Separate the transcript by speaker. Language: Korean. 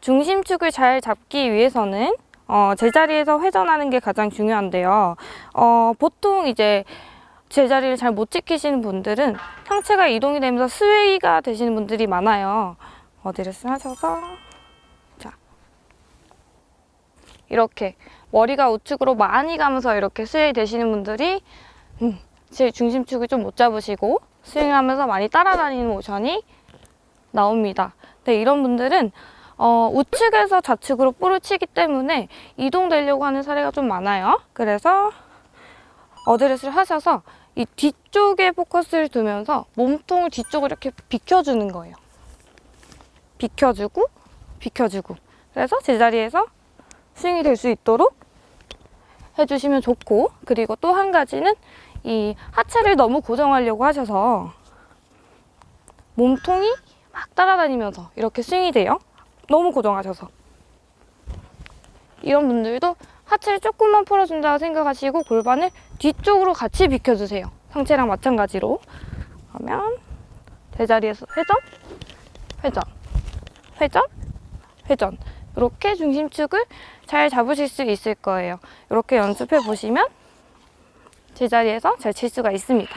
Speaker 1: 중심축을 잘 잡기 위해서는 어, 제자리에서 회전하는 게 가장 중요한데요. 어, 보통 이제 제자리를 잘 못 지키시는 분들은 상체가 이동이 되면서 스웨이가 되시는 분들이 많아요. 어디를 하셔서 자 이렇게 머리가 우측으로 많이 가면서 이렇게 스웨이 되시는 분들이 음, 제 중심축을 좀 못 잡으시고 스윙하면서 많이 따라다니는 모션이 나옵니다. 네, 이런 분들은 어, 우측에서 좌측으로 볼을 치기 때문에 이동되려고 하는 사례가 좀 많아요. 그래서 어드레스를 하셔서 이 뒤쪽에 포커스를 두면서 몸통을 뒤쪽으로 이렇게 비켜주는 거예요. 비켜주고, 비켜주고. 그래서 제자리에서 스윙이 될 수 있도록 해주시면 좋고, 그리고 또 한 가지는 이 하체를 너무 고정하려고 하셔서 몸통이 막 따라다니면서 이렇게 스윙이 돼요. 너무 고정하셔서. 이런 분들도 하체를 조금만 풀어준다고 생각하시고 골반을 뒤쪽으로 같이 비켜주세요. 상체랑 마찬가지로. 그러면 제자리에서 회전, 회전, 회전, 회전. 이렇게 중심축을 잘 잡으실 수 있을 거예요. 이렇게 연습해 보시면 제자리에서 잘 칠 수가 있습니다.